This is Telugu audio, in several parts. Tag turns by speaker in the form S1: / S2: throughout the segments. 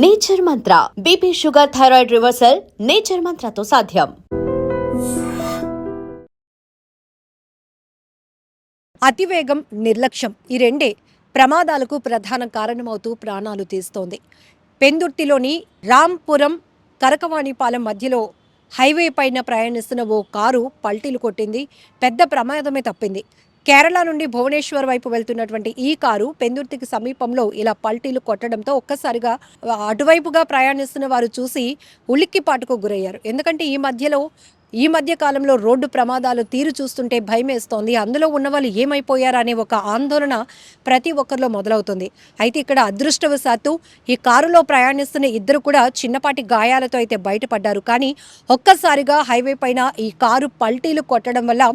S1: Nature Mantra. BP sugar thyroid reversal nature మంత్రతో సాధ్యం.
S2: అతివేగం నిర్లక్ష్యం ఈ రెండే ప్రమాదాలకు ప్రధాన కారణమవుతూ ప్రాణాలు తీస్తోంది. పెందుర్తిలోని రాంపురం కరకవాణిపాలెం మధ్యలో హైవే పైన ప్రయాణిస్తున్న ఓ కారు పల్టీలు కొట్టింది. పెద్ద ప్రమాదమే తప్పింది. కేరళ నుండి భువనేశ్వర్ వైపు వెళ్తున్నటువంటి ఈ కారు పెందుర్తికి సమీపంలో ఇలా పల్టీలు కొట్టడంతో ఒక్కసారిగా అటువైపుగా ప్రయాణిస్తున్న వారు చూసి ఉలిక్కిపాటుకు గురయ్యారు. ఎందుకంటే ఈ మధ్యలో ఈ మధ్య కాలంలో రోడ్డు ప్రమాదాలు తీరు చూస్తుంటే భయమేస్తోంది. అందులో ఉన్న వాళ్ళు ఏమైపోయారనే ఒక ఆందోళన ప్రతి ఒక్కరిలో మొదలవుతుంది. అయితే ఇక్కడ అదృష్టవశాత్తు ఈ కారులో ప్రయాణిస్తున్న ఇద్దరు కూడా చిన్నపాటి గాయాలతో అయితే బయటపడ్డారు. కానీ ఒక్కసారిగా హైవే పైన ఈ కారు పల్టీలు కొట్టడం వల్ల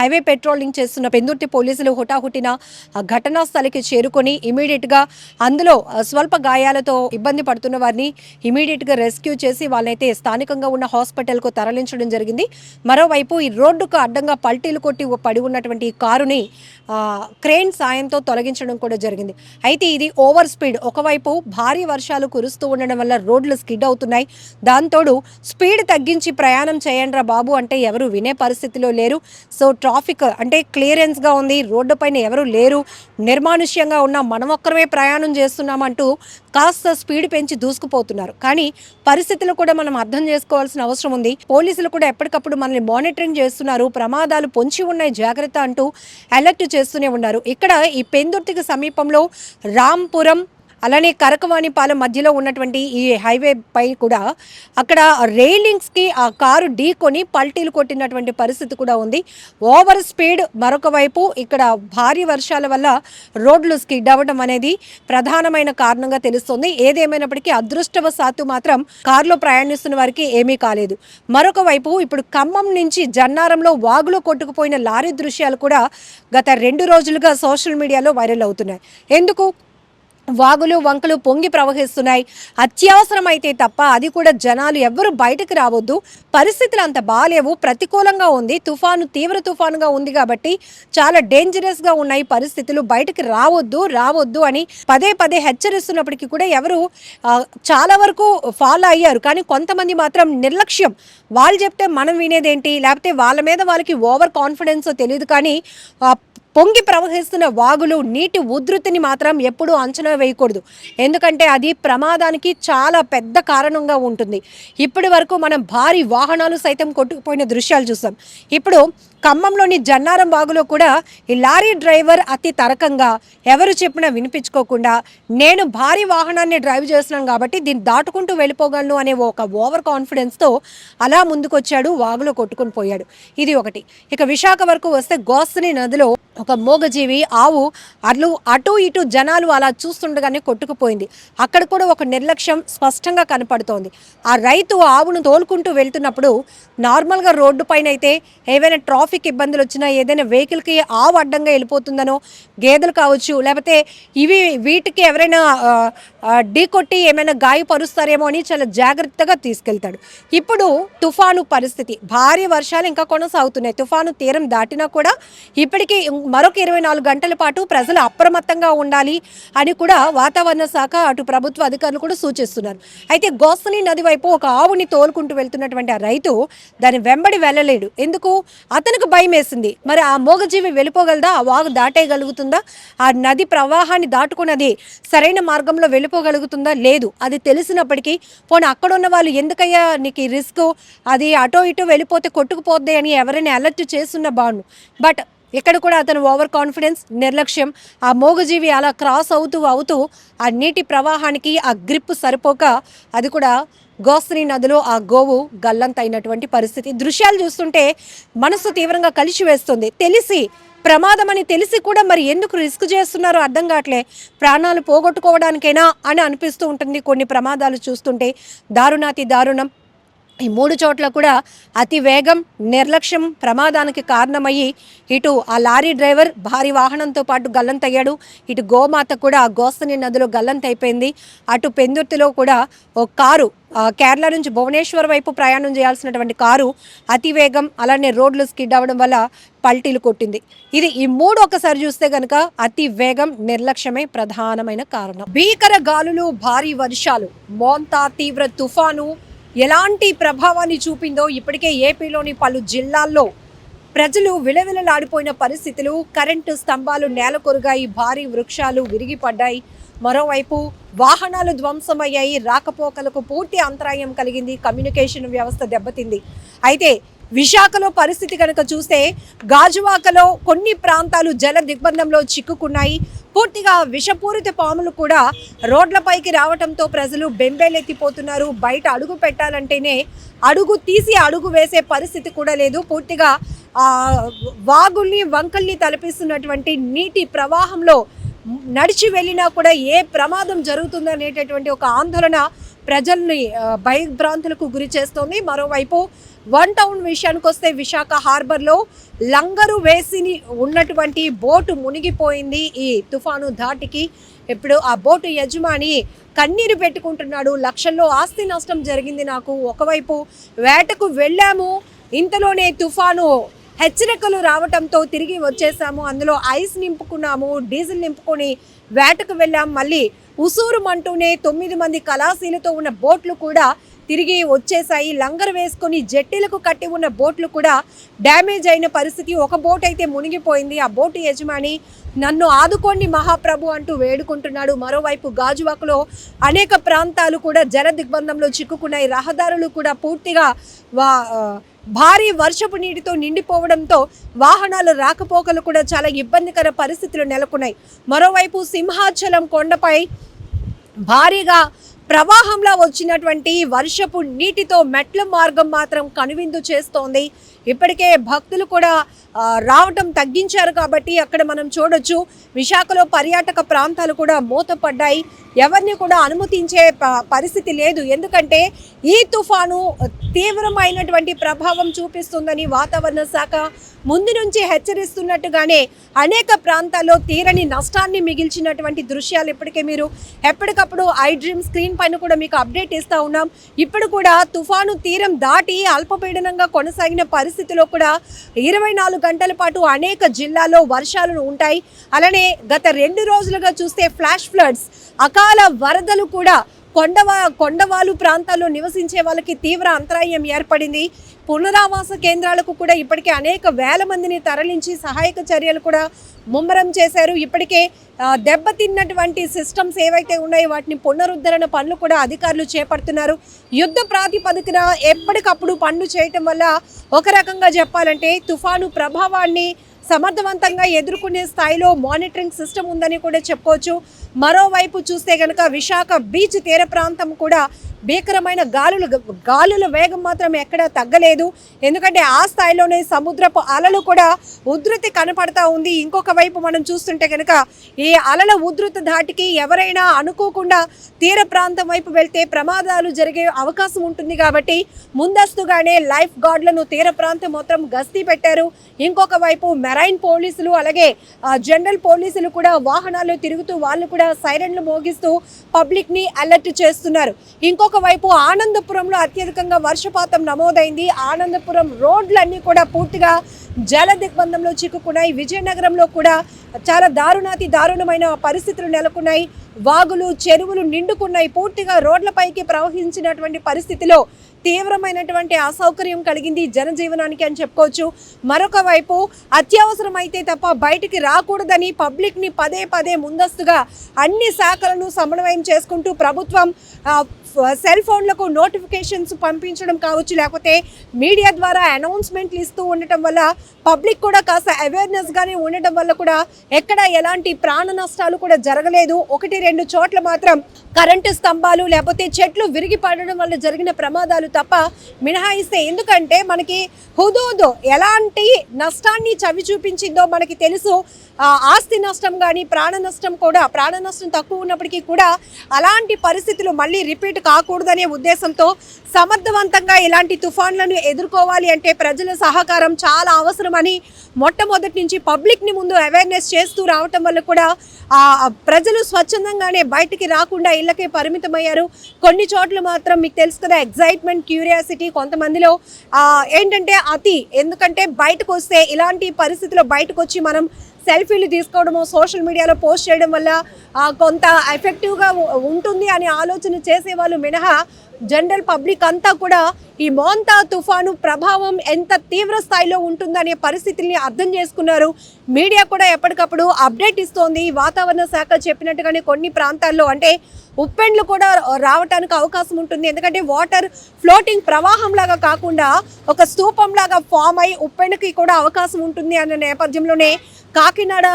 S2: హైవే పెట్రోలింగ్ చేస్తున్న పెందుర్తి పోలీసులు హుటాహుటిన ఘటనా స్థలికి చేరుకొని ఇమీడియట్గా అందులో స్వల్ప గాయాలతో ఇబ్బంది పడుతున్న వారిని ఇమీడియట్గా రెస్క్యూ చేసి వాళ్ళైతే స్థానికంగా ఉన్న హాస్పిటల్కు తరలించడం జరిగింది. మరోవైపు ఈ రోడ్డుకు అడ్డంగా పల్టీలు కొట్టి పడి ఉన్నటువంటి ఈ కారుని క్రేన్ సాయంతో తొలగించడం కూడా జరిగింది. అయితే ఇది ఓవర్ స్పీడ్. ఒకవైపు భారీ వర్షాలు కురుస్తూ ఉండడం వల్ల రోడ్లు స్కిడ్ అవుతున్నాయి. దాంతోడు స్పీడ్ తగ్గించి ప్రయాణం చేయండిరా బాబు అంటే ఎవరు వినే పరిస్థితిలో లేరు. సో ట్రాఫిక్ అంటే క్లియరెన్స్గా ఉంది. రోడ్డు పైన ఎవరు లేరు. నిర్మానుష్యంగా ఉన్న మనం ఒక్కరమే ప్రయాణం చేస్తున్నామంటూ కాస్త స్పీడ్ పెంచి దూసుకుపోతున్నారు. కానీ పరిస్థితులు కూడా మనం అర్థం చేసుకోవాల్సిన అవసరం ఉంది. పోలీసులు కూడా ఎప్పటికప్పుడు మనల్ని మానిటరింగ్ చేస్తున్నారు. ప్రమాదాలు పొంచి ఉన్నాయి. జాగ్రత్త అంటూ అలర్ట్ చేస్తూనే ఉన్నారు. ఇక్కడ ఈ పెందుర్తికి సమీపంలో రాంపురం అలానే కరకవాణిపాలెం మధ్యలో ఉన్నటువంటి ఈ హైవే పై కూడా అక్కడ రైలింగ్స్కి ఆ కారు ఢీకొని పల్టీలు కొట్టినటువంటి పరిస్థితి కూడా ఉంది. ఓవర్ స్పీడ్ మరొక వైపు ఇక్కడ భారీ వర్షాల వల్ల రోడ్లు స్కిడ్ అవ్వడం అనేది ప్రధానమైన కారణంగా తెలుస్తుంది. ఏదేమైనప్పటికీ అదృష్టవశాత్తు మాత్రం కారులో ప్రయాణిస్తున్న వారికి ఏమీ కాలేదు. మరొక వైపు ఇప్పుడు ఖమ్మం నుంచి జన్నారంలో వాగులో కొట్టుకుపోయిన లారీ దృశ్యాలు కూడా గత రెండు రోజులుగా సోషల్ మీడియాలో వైరల్ అవుతున్నాయి. ఎందుకు? వాగులు వంకలు పొంగి ప్రవహిస్తున్నాయి. అత్యవసరమైతే తప్ప అది కూడా జనాలు ఎవ్వరు బయటకు రావద్దు. పరిస్థితులు అంత బాగాలేవు ప్రతికూలంగా ఉంది. తుఫాను తీవ్ర తుఫానుగా ఉంది కాబట్టి చాలా డేంజరస్గా ఉన్నాయి పరిస్థితులు. బయటకు రావద్దు రావద్దు అని పదే పదే హెచ్చరిస్తున్నప్పటికీ కూడా ఎవరు చాలా వరకు ఫాలో అయ్యారు. కానీ కొంతమంది మాత్రం నిర్లక్ష్యం. వాళ్ళు చెప్తే మనం వినేదేంటి? లేకపోతే వాళ్ళ మీద వాళ్ళకి ఓవర్ కాన్ఫిడెన్స్ తెలియదు కానీ పొంగి ప్రవహిస్తున్న వాగులు నీటి ఉధృతిని మాత్రం ఎప్పుడూ అంచనా వేయకూడదు. ఎందుకంటే అది ప్రమాదానికి చాలా పెద్ద కారణంగా ఉంటుంది. ఇప్పటి వరకు మనం భారీ వాహనాలు సైతం కొట్టుకుపోయిన దృశ్యాలు చూసాం ఇప్పుడు ఖమ్మంలోని జన్నారం వాగులో కూడా ఈ లారీ డ్రైవర్ అతి తరకంగా ఎవరు చెప్పినా వినిపించుకోకుండా నేను భారీ వాహనాన్ని డ్రైవ్ చేస్తున్నాను కాబట్టి దీన్ని దాటుకుంటూ వెళ్ళిపోగలను అనే ఒక ఓవర్ కాన్ఫిడెన్స్తో అలా ముందుకొచ్చాడు వాగులో కొట్టుకుని పోయాడు. ఇది ఒకటి. ఇక విశాఖ వరకు వస్తే గోస్తని నదిలో ఒక మూగజీవి ఆవు అట్లు అటు ఇటు జనాలు అలా చూస్తుండగానే కొట్టుకుపోయింది. అక్కడ కూడా ఒక నిర్లక్ష్యం స్పష్టంగా కనపడుతోంది. ఆ రైతు ఆవును తోలుకుంటూ వెళ్తున్నప్పుడు నార్మల్గా రోడ్డు పైన అయితే ఏవైనా ట్రాఫిక్ ఇబ్బందులు వచ్చినా ఏదైనా వెహికల్కి ఆవు అడ్డంగా వెళ్ళిపోతుందనో గేదెలు కావచ్చు లేకపోతే ఇవి వీటికి ఎవరైనా ఢీ కొట్టి ఢీకొట్టి ఏమైనా గాయపరుస్తారేమో అని చాలా జాగ్రత్తగా తీసుకెళ్తాడు. ఇప్పుడు తుఫాను పరిస్థితి. భారీ వర్షాలు ఇంకా కొనసాగుతున్నాయి. తుఫాను తీరం దాటినా కూడా ఇప్పటికీ మరొక ఇరవై నాలుగు గంటల పాటు ప్రజలు అప్రమత్తంగా ఉండాలి అని కూడా వాతావరణ శాఖ అటు ప్రభుత్వ అధికారులు కూడా సూచిస్తున్నారు. అయితే గోస్తని నది వైపు ఒక ఆవుని తోలుకుంటూ వెళ్తున్నటువంటి ఆ రైతు దాని వెంబడి వెళ్ళలేడు. ఎందుకు? అతనికి భయం వేసింది. మరి ఆ మోగజీవి వెళ్ళిపోగలదా? ఆ వాగు దాటేయగలుగుతుందా? ఆ నది ప్రవాహాన్ని దాటుకున్నది సరైన మార్గంలో వెళ్ళిపోగలుగుతుందా? లేదు. అది తెలిసినప్పటికీ పోనీ అక్కడ ఉన్న వాళ్ళు ఎందుకయ్యా నీకు రిస్క్? అది అటో ఇటో వెళ్ళిపోతే కొట్టుకుపోద్ది అని ఎవరైనా అలర్ట్ చేస్తున్న బాను బట్ ఇక్కడ కూడా అతను ఓవర్ కాన్ఫిడెన్స్ నిర్లక్ష్యం ఆ మోగజీవి అలా క్రాస్ అవుతూ అవుతూ ఆ నీటి ప్రవాహానికి ఆ గ్రిప్ సరిపోక అది కూడా గోస్త్రీ నదిలో ఆ గోవు గల్లంతైనటువంటి పరిస్థితి. దృశ్యాలు చూస్తుంటే మనసు తీవ్రంగా కలిసి వేస్తుంది. తెలిసి ప్రమాదం అని తెలిసి కూడా మరి ఎందుకు రిస్క్ చేస్తున్నారో అర్థం కావట్లే. ప్రాణాలు పోగొట్టుకోవడానికైనా అని అనిపిస్తూ ఉంటుంది కొన్ని ప్రమాదాలు చూస్తుంటే. దారుణాతి దారుణం ఈ మూడు చోట్ల కూడా అతి వేగం నిర్లక్ష్యం ప్రమాదానికి కారణమయ్యి ఇటు ఆ లారీ డ్రైవర్ భారీ వాహనంతో పాటు గల్లంతయ్యాడు ఇటు గోమాత కూడా గోస్తని నదిలో గల్లంతైపోయింది అటు పెందుర్తిలో కూడా ఓ కారు కేరళ నుంచి భువనేశ్వర్ వైపు ప్రయాణం చేయాల్సినటువంటి కారు అతి వేగం అలానే రోడ్లు స్కిడ్ అవ్వడం వల్ల పల్టీలు కొట్టింది. ఇది ఈ మూడు ఒకసారి చూస్తే కనుక అతి వేగం నిర్లక్ష్యమే ప్రధానమైన కారణం. భీకర గాలులు భారీ వర్షాలు మోంతా తీవ్ర తుఫాను ఎలాంటి ప్రభావాన్ని చూపిందో ఇప్పటికే ఏపీలోని పలు జిల్లాల్లో ప్రజలు విలవిలలాడిపోయిన పరిస్థితులు కరెంటు స్తంభాలు నేలకొరుగాయి భారీ వృక్షాలు విరిగిపడ్డాయి. మరోవైపు వాహనాలు ధ్వంసమయ్యాయి రాకపోకలకు పూర్తి అంతరాయం కలిగింది కమ్యూనికేషన్ వ్యవస్థ దెబ్బతింది. అయితే విశాఖలో పరిస్థితి కనుక చూస్తే గాజువాకలో కొన్ని ప్రాంతాలు జల దిగ్బంధంలో చిక్కుకున్నాయి. పూర్తిగా విషపూరిత పాములు కూడా రోడ్లపైకి రావడంతో ప్రజలు బెంబేలెత్తిపోతున్నారు. బయట అడుగు పెట్టాలంటేనే అడుగు తీసి అడుగు వేసే పరిస్థితి కూడా లేదు. పూర్తిగా వాగుల్ని వంకల్ని తలపిస్తున్నటువంటి నీటి ప్రవాహంలో నడిచి వెళ్ళినా కూడా ఏ ప్రమాదం జరుగుతుందనేటటువంటి ఒక ఆందోళన ప్రజల్ని భయభ్రాంతులకు గురి చేస్తోంది. మరోవైపు వన్ టౌన్ విషయానికి వస్తే విశాఖ హార్బర్లో లంగరు వేసి ఉన్నటువంటి బోటు మునిగిపోయింది. ఈ తుఫాను ధాటికి ఇప్పుడు ఆ బోటు యజమాని కన్నీరు పెట్టుకుంటున్నాడు. లక్షల్లో ఆస్తి నష్టం జరిగింది నాకు. ఒకవైపు వేటకు వెళ్ళాము. ఇంతలోనే తుఫాను హెచ్చరికలు రావటంతో తిరిగి వచ్చేసాము. అందులో ఐస్ నింపుకున్నాము డీజిల్ నింపుకొని వేటకు వెళ్ళాం. మళ్ళీ ఉసూరుమంటూనే తొమ్మిది మంది కళాశీలతో ఉన్న బోట్లు కూడా తిరిగి వచ్చేసాయి. లంగర్ వేసుకొని జట్టీలకు కట్టి ఉన్న బోట్లు కూడా డ్యామేజ్ అయిన పరిస్థితి. ఒక బోట్ అయితే మునిగిపోయింది. ఆ బోటు యజమాని నన్ను ఆదుకోండి మహాప్రభు అంటూ వేడుకుంటున్నాడు. మరోవైపు గాజువాకలో అనేక ప్రాంతాలు కూడా జల దిగ్బంధంలో చిక్కుకున్నాయి. రహదారులు కూడా పూర్తిగా వా భారీ వర్షపు నీటితో నిండిపోవడంతో వాహనాల రాకపోకలు కూడా చాలా ఇబ్బందికర పరిస్థితులు నెలకొన్నాయి. మరోవైపు సింహాచలం కొండపై భారీగా ప్రవాహంలో వచ్చినటువంటి వర్షపు నీటితో మెట్ల మార్గం మాత్రం కనువిందు చేస్తోంది. ఇప్పటికే భక్తులు కూడా రావటం తగ్గించారు కాబట్టి అక్కడ మనం చూడొచ్చు. విశాఖలో పర్యాటక ప్రాంతాలు కూడా మూతపడ్డాయి. ఎవరిని కూడా అనుమతించే ప- పరిస్థితి లేదు. ఎందుకంటే ఈ తుఫాను తీవ్రమైనటువంటి ప్రభావం చూపిస్తుందని వాతావరణ శాఖ ముందు నుంచి హెచ్చరిస్తున్నట్టుగానే అనేక ప్రాంతాల్లో తీరని నష్టాన్ని మిగిల్చినటువంటి దృశ్యాలు ఇప్పటికే మీరు ఎప్పటికప్పుడు ఐ డ్రీమ్ స్క్రీన్ పైన కూడా మీకు అప్డేట్ ఇస్తా ఉన్నాం. ఇప్పుడు కూడా తుఫాను తీరం దాటి అల్పపీడనంగా కొనసాగిన పరిస్థితిలో కూడా ఇరవై నాలుగు గంటల పాటు అనేక జిల్లాల్లో వర్షాలు ఉంటాయి. అలానే గత రెండు రోజులుగా చూస్తే ఫ్లాష్ ఫ్లడ్స్ అకాల వరదలు కూడా కొండవా కొండవాలు ప్రాంతాల్లో నివసించే వాళ్ళకి తీవ్ర అంతరాయం ఏర్పడింది. పునరావాస కేంద్రాలకు కూడా ఇప్పటికే అనేక వేల మందిని తరలించి సహాయక చర్యలు కూడా ముమ్మరం చేశారు. ఇప్పటికే దెబ్బతిన్నటువంటి సిస్టమ్స్ ఏవైతే ఉన్నాయో వాటిని పునరుద్ధరణ పనులు కూడా అధికారులు చేపడుతున్నారు. యుద్ధ ప్రాతిపదికన ఎప్పటికప్పుడు పనులు చేయటం వల్ల ఒక రకంగా చెప్పాలంటే తుఫాను ప్రభావాన్ని సమర్థవంతంగా ఎదుర్కొనే స్థాయిలో మానిటరింగ్ సిస్టమ్ ఉందని కూడా చెప్పుకోవచ్చు. మరోవైపు చూస్తే కనుక విశాఖ బీచ్ తీర ప్రాంతం కూడా భీకరమైన గాలులు గాలుల వేగం మాత్రం ఎక్కడా తగ్గలేదు. ఎందుకంటే ఆ స్థాయిలోనే సముద్రపు అలలు కూడా ఉధృతి కనపడతా ఉంది. ఇంకొక వైపు మనం చూస్తుంటే కనుక ఈ అలల ఉధృత ధాటికి ఎవరైనా అనుకోకుండా తీర ప్రాంతం వైపు వెళ్తే ప్రమాదాలు జరిగే అవకాశం ఉంటుంది కాబట్టి ముందస్తుగానే లైఫ్ గార్డులను తీర ప్రాంతం మొత్తం గస్తీ పెట్టారు. ఇంకొక వైపు మెరైన్ పోలీసులు అలాగే జనరల్ పోలీసులు కూడా వాహనాలు తిరుగుతూ వాళ్ళు కూడా సైరన్లు మోగిస్తూ పబ్లిక్ని అలర్ట్ చేస్తున్నారు. ఇంకొక వైపు ఆనందపురంలో అత్యధికంగా వర్షపాతం నమోదైంది. ఆనందపురం రోడ్లన్నీ కూడా పూర్తిగా జల దిగ్బంధంలో చిక్కుకున్నాయి. విజయనగరంలో కూడా చాలా దారుణాతి దారుణమైన పరిస్థితులు నెలకొన్నాయి. వాగులు చెరువులు నిండుకున్నాయి. పూర్తిగా రోడ్లపైకి ప్రవహించినటువంటి పరిస్థితిలో తీవ్రమైనటువంటి అసౌకర్యం కలిగింది జనజీవనానికి అని చెప్పుకోవచ్చు. మరొక వైపు అత్యవసరమైతే తప్ప బయటికి రాకూడదని పబ్లిక్ని పదే పదే ముందస్తుగా అన్ని శాఖలను సమన్వయం చేసుకుంటూ ప్రభుత్వం సెల్ ఫోన్లకు నోటిఫికేషన్స్ పంపించడం కావచ్చు. లేకపోతే మీడియా ద్వారా అనౌన్స్మెంట్లు ఇస్తూ ఉండటం వల్ల పబ్లిక్ కూడా కాస్త అవేర్నెస్గానే ఉండటం వల్ల కూడా ఎక్కడ ఎలాంటి ప్రాణ నష్టాలు కూడా జరగలేదు. ఒకటి రెండు చోట్ల మాత్రం కరెంటు స్తంభాలు లేకపోతే చెట్లు విరిగి పడడం వల్ల జరిగిన ప్రమాదాలు తప్ప మినహాయిస్తే. ఎందుకంటే మనకి హుదూదు ఎలాంటి నష్టాన్ని చవి చూపించిందో మనకి తెలుసు. ఆస్తి నష్టం కానీ ప్రాణ నష్టం కూడా ప్రాణ నష్టం తక్కువ ఉన్నప్పటికీ కూడా అలాంటి పరిస్థితులు మళ్ళీ రిపీట్ కాకూడదనే ఉద్దేశంతో సమర్థవంతంగా ఇలాంటి తుఫాన్లను ఎదుర్కోవాలి అంటే ప్రజల సహకారం చాలా అవసరమని మొట్టమొదటి నుంచి పబ్లిక్ని ముందు అవేర్నెస్ చేస్తూ రావటం వల్ల కూడా ప్రజలు స్వచ్ఛందంగానే బయటికి రాకుండా ఇళ్ళకే పరిమితమయ్యారు. కొన్ని చోట్ల మాత్రం మీకు తెలుసు కదా ఎగ్జైట్మెంట్ క్యూరియాసిటీ కొంతమందిలో ఏంటంటే అతి. ఎందుకంటే బయటకు వస్తే ఇలాంటి పరిస్థితిలో బయటకు వచ్చి మనం సెల్ఫీలు తీసుకోవడము సోషల్ మీడియాలో పోస్ట్ చేయడం వల్ల కొంత ఎఫెక్టివ్గా ఉంటుంది అని ఆలోచన చేసే వాళ్ళు మినహా జనరల్ పబ్లిక్ అంతా కూడా ఈ మోంతా తుఫాను ప్రభావం ఎంత తీవ్ర స్థాయిలో ఉంటుందనే పరిస్థితుల్ని అర్థం చేసుకున్నారు. మీడియా కూడా ఎప్పటికప్పుడు అప్డేట్ ఇస్తోంది. వాతావరణ శాఖ చెప్పినట్టుగానే కొన్ని ప్రాంతాల్లో అంటే ఉప్పెండ్లు కూడా రావటానికి అవకాశం ఉంటుంది. ఎందుకంటే వాటర్ ఫ్లోటింగ్ ప్రవాహం లాగా కాకుండా ఒక స్తూపం లాగా ఫామ్ అయి ఉప్పెండ్కి కూడా అవకాశం ఉంటుంది అన్న నేపథ్యంలోనే కాకినాడ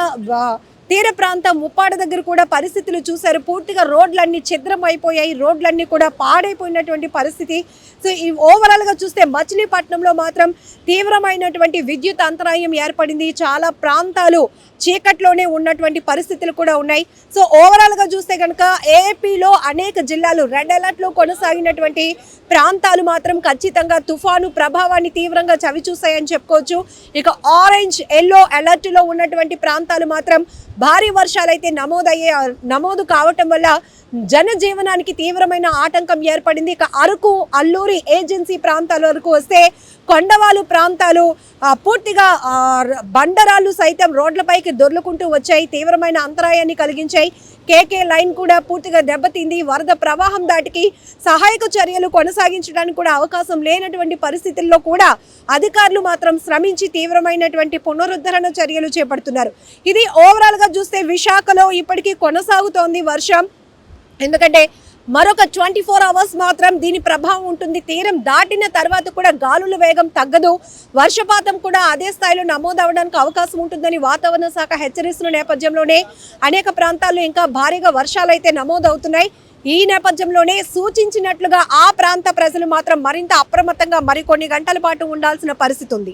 S2: తీర ప్రాంతం ముప్పాడ దగ్గర కూడా పరిస్థితులు చూశారు. పూర్తిగా రోడ్లన్నీ ఛిద్రం అయిపోయాయి. రోడ్లన్నీ కూడా పాడైపోయినటువంటి పరిస్థితి. సో ఈ ఓవరాల్గా చూస్తే మచిలీపట్నంలో మాత్రం తీవ్రమైనటువంటి విద్యుత్ అంతరాయం ఏర్పడింది. చాలా ప్రాంతాలు చీకట్లోనే ఉన్నటువంటి పరిస్థితులు కూడా ఉన్నాయి. సో ఓవరాల్గా చూస్తే కనుక ఏపీలో అనేక జిల్లాలు రెడ్ అలర్ట్లో కొనసాగినటువంటి ప్రాంతాలు మాత్రం ఖచ్చితంగా తుఫాను ప్రభావాన్ని తీవ్రంగా చవిచూశాయని చెప్పుకోవచ్చు. ఇక ఆరెంజ్ ఎల్లో అలర్ట్లో ఉన్నటువంటి ప్రాంతాలు మాత్రం భారీ వర్షాలైతే నమోదయ్యే నమోదు కావటం వల్ల జనజీవనానికి తీవ్రమైన ఆటంకం ఏర్పడింది. ఇక అరకు అల్లూరి ఏజెన్సీ ప్రాంతాల వరకు వస్తే కొండవాలు ప్రాంతాలు పూర్తిగా బండరాళ్ళు సైతం రోడ్లపైకి దొర్లుకుంటూ వచ్చాయి. తీవ్రమైన అంతరాయాన్ని కలిగించాయి. కేకే లైన్ కూడా పూర్తిగా దెబ్బతింది. వరద ప్రవాహం దాటికి సహాయక చర్యలు కొనసాగించడానికి కూడా అవకాశం లేనటువంటి పరిస్థితుల్లో కూడా అధికారులు మాత్రం శ్రమించి తీవ్రమైనటువంటి పునరుద్ధరణ చర్యలు చేపడుతున్నారు. ఇది ఓవరాల్గా చూస్తే విశాఖలో ఇప్పటికీ కొనసాగుతోంది వర్షం. ఎందుకంటే మరొక ట్వంటీ ఫోర్ అవర్స్ మాత్రం దీని ప్రభావం ఉంటుంది. తీరం దాటిన తర్వాత కూడా గాలుల వేగం తగ్గదు. వర్షపాతం కూడా అదే స్థాయిలో నమోదవడానికి అవకాశం ఉంటుందని వాతావరణ శాఖ హెచ్చరిస్తున్న నేపథ్యంలోనే అనేక ప్రాంతాల్లో ఇంకా భారీగా వర్షాలు అయితే నమోదవుతున్నాయి. ఈ నేపథ్యంలోనే సూచించినట్లుగా ఆ ప్రాంత ప్రజలు మాత్రం మరింత అప్రమత్తంగా మరికొన్ని గంటల పాటు ఉండాల్సిన పరిస్థితి ఉంది